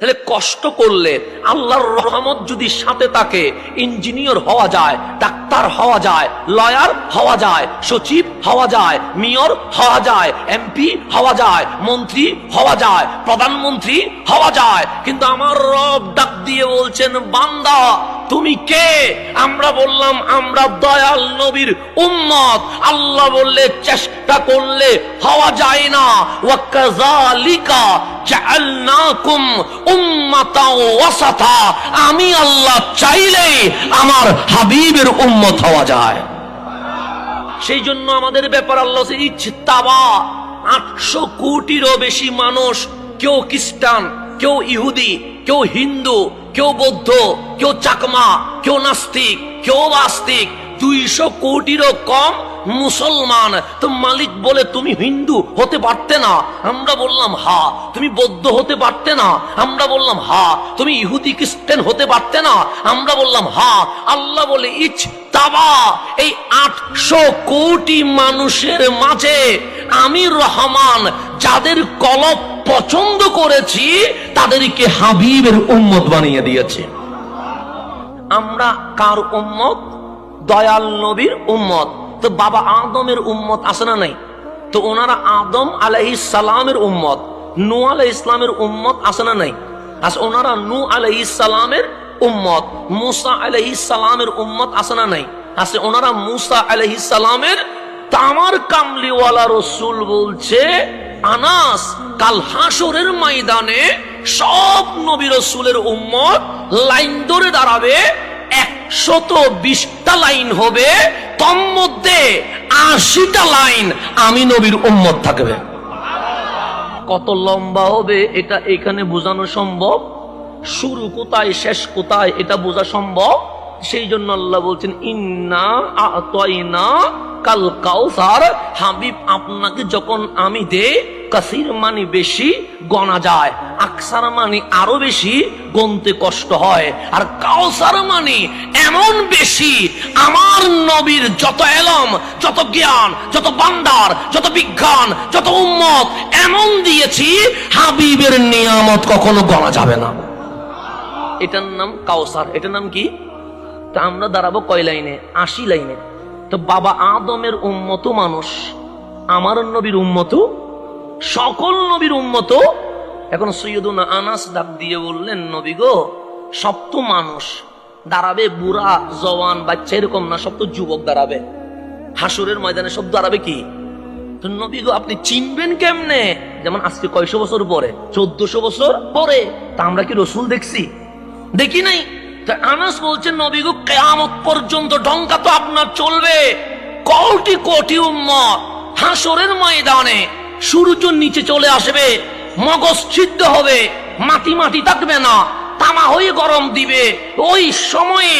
তাহলে কষ্ট করলে আল্লাহর রহমত যদি সাথে থাকে ইঞ্জিনিয়ার হওয়া যায়, ডাক্তার হওয়া যায় লয়ার হওয়া যায়, সচিব হওয়া যায় মেয়র হওয়া যায় এমপি হওয়া যায়, মন্ত্রী হওয়া যায়, প্রধানমন্ত্রী হওয়া যায়, কিন্তু আমার রব ডাক দিয়ে বলছেন, বান্দা তুমি কে? আমরা বললাম, আমরা দয়াল নবীর উম্মত। আল্লাহ বললে, চেষ্টা করলে হওয়া যায় না। ওয়াকাযালিকা জাআলনাকুম উম্মাতাও ওয়াসাতা। আমি আল্লাহ চাইলে আমার হাবিবের উম্মত হওয়া যায়। সেই জন্য আমাদের ব্যাপার আল্লাহ ইচ্ছাবা আটশো কোটিরও বেশি মানুষ, কেউ খ্রিস্টান, কেউ ইহুদি, কেউ হিন্দু কেউ বৌদ্ধ, কেউ চাকমা, কেউ নাস্তিক, কেউ বাস্তিক দুইশো কোটিরও কম মুসলমান। তো মালিক বলে তুমি হিন্দু হতে পারতে না। আমরা বললাম, হা, তুমি বৌদ্ধ হতে পারতে না। আমরা বললাম, হা, তুমি ইহুদি, খ্রিস্টান হতে পারতে না। আমরা বললাম, হা, আল্লাহ বলে ইচ তাবা এই আটশো কোটি মানুষের মাঝে আমি রহমান, যাদের কলব পছন্দ করেছি, তাদেরকে হাবিবের উম্মত বানিয়ে দিয়েছে। আমরা কার উম্মত? দয়াল নবীর উম্মত। তো বাবা আদমের উম্মত আছে না নাই? তো ওনারা আদম আলাইহিস সালামের উম্মত নু আলাই ইসলামের উম্মত আছে না নাই? আস ওনারা নু আলাইহিস সালামের উম্মত, মুসা আলাইহিস সালামের উম্মত আছে না নাই? আছে ওনারা মুসা আলাইহিস সালামের তামার কামলিওয়ালা রসুল বলছে আনাস কাল হাসরের ময়দানে সব নবী রসুলের উম্মত লাইন ধরে দাঁড়াবে, একশত বিশটা লাইন হবে তোর মধ্যে আশিটা লাইন আমি নবীর উম্মত থাকবে। কত লম্বা হবে এটা এখানে বোঝানো সম্ভব? শুরু কোথায়, শেষ কোথায় এটা বোঝা সম্ভব? সেই জন্য আল্লাহ বলছেন, ইন্না আতয়না কাল কাউসার। হাবিব, আপনাকে যখন আমি দে কাসির মানে বেশি গণা যায়, আকসার মানে আরও বেশি গনতে কষ্ট হয়। আর কাউসার মানে এমন বেশি, আমার নবীর যত এলম, যত জ্ঞান, যত বান্দার, যত বিজ্ঞান, যত উম্মত, এমন দিয়েছি, হাবিবের নিয়ামত কখনো গণা যাবে না। এটার নাম কাউসার। এটার নাম কি? তা আমরা দাঁড়াবো কয় লাইনে? আশি লাইনে। তো বাবা আদমের উম্মত মানুষ, আমার নবীর উম্মত, সকল নবীর উম্মত। এখন সৈয়দুনা আনাস ডাক দিয়ে বললেন, নবী গো, সব তো মানুষ, দাঁড়াবে বুড়া, জওয়ান, বাচ্চা এরকম না, সব তো যুবক দাঁড়াবে। হাসুরের ময়দানে সব দাঁড়াবে কি? তো নবী গো, আপনি চিনবেন কেমনে? যেমন আজকে কয়শো বছর পরে, চোদ্দশো বছর পরে। তা আমরা কি রসুল দেখছি? দেখি নাই? তা আনাস বলছেন নবী গো কেয়ামত পর্যন্ত ডঙ্কা তো আপনার চলবে। কোটি কোটি উম্মত হাসরের ময়দানে সূর্য নিচে চলে আসবে, মগজ ছিদ্র হবে, মাটি মাটি থাকবে না, তামা হয়ে গরম দিবে। ওই সময়ে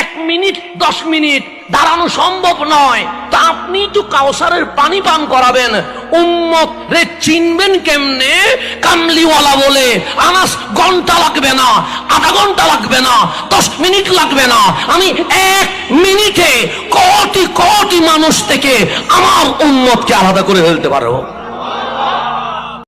এক মিনিট, দশ মিনিট দাঁড়ানো সম্ভব নয়। তা আপনি তো কাউসারের পানি পান করাবেন। উম্মত রে চিনবেন কেমনে? কামলিওয়ালা বলে, আনাস ঘণ্টা লাগবে না, আধা ঘণ্টা লাগবে না, দশ মিনিট লাগবে না। আমি এক মিনিটে কোটি কোটি মানুষ থেকে আমার উম্মতকে আলাদা করে ফেলতে পারব।